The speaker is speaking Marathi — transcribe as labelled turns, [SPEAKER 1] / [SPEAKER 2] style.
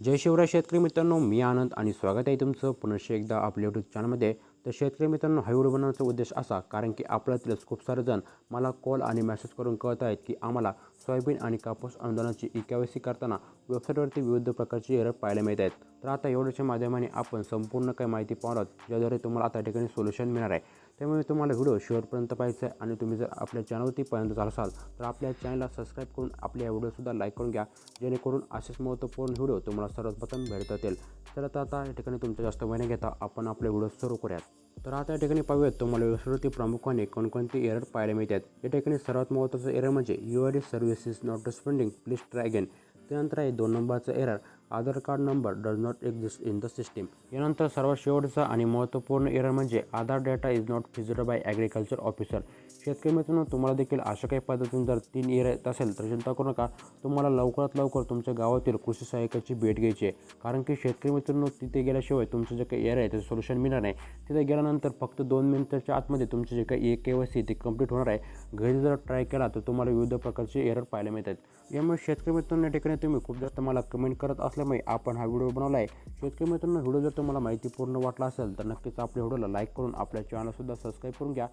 [SPEAKER 1] जय शिवराय शेतकरी मित्रांनो मी आनंद आणि स्वागत आहे तुमचं. पुनश्च एकदा आपल्या यूट्यूब चॅनलमध्ये तर शेतकरी मित्रांनो हा व्हिडिओ बनवण्याचा उद्देश असा कारण की आपल्यातीलच खूप सारे जण मला कॉल आणि मेसेज करून कळत आहेत की आम्हाला सोयाबीन आणि कापूस अनुदानाची ई करताना वेबसाईटवरती विविध प्रकारची एरर पाहायला मिळत आहेत. तर आता एवढ्याच्या माध्यमाने आपण संपूर्ण काही माहिती पाहणार आहोत ज्याद्वारे तुम्हाला आता ठिकाणी सोल्युशन मिळणार आहे. त्यामुळे तुम्हाला व्हिडिओ शेवटपर्यंत पाहायचा आहे आणि तुम्ही जर आपल्या चॅनलवरती पर्यंत झाला असाल तर आपल्या चॅनलला सबस्क्राईब करून आपल्या व्हिडिओसुद्धा लाईक करून घ्या जेणेकरून असेच महत्त्वपूर्ण व्हिडिओ तुम्हाला सर्वप्रथम भेटत येईल तर आता आता या ठिकाणी तुमच्या जास्त महिने घेता आपण आपले व्हिडिओ सुरू करूयात. तर आता या ठिकाणी पाहूयात तुम्हाला वेबसाईटवरती प्रामुख्याने कोणकोणते एरर पाहायला मिळतात. या ठिकाणी सर्वात महत्त्वाचं एरर म्हणजे U R D services not responding please try again त्यानंतर आहे दोन नंबरचं error Aadhaar card number does not exist in the system यानंतर सर्वात शेवटचा आणि महत्त्वपूर्ण एरर म्हणजे Aadhaar data is not fetched by agriculture officer शेतकरी मित्रांनो तुम्हाला देखील अशा काही पद्धतीने जर तीन एरर येत असेल तर चिंता करू नका. तुम्हाला लवकरात लवकर तुमच्या गावातील कृषी सहाय्यकाची भेट घ्यायची आहे. कारण की शेतकरी मित्रांनो तिथे गेल्याशिवाय तुमचं जे काही एरर आहे त्याचं सोल्युशन मिळणार नाही. तिथे गेल्यानंतर फक्त दोन मिनिटाच्या आतमध्ये तुमचे जे काही ए के वाय सी ते कंप्लीट होणार आहे. घरी जर ट्राय केला तर तुम्हाला विविध प्रकारचे एरर पाहायला मिळतात. यामुळे शेतकरी मित्रांनो या ठिकाणी तुम्ही खूप जास्त मला कमेंट करत असल्यामुळे आपण हा व्हिडिओ बनवला आहे. शेतकरी मित्रांनो व्हिडिओ जर तुम्हाला माहितीपूर्ण वाटला असेल तर नक्कीच आपल्या व्हिडिओला लाईक करून आपल्या चॅनलसुद्धा सबस्क्राईब करून घ्या.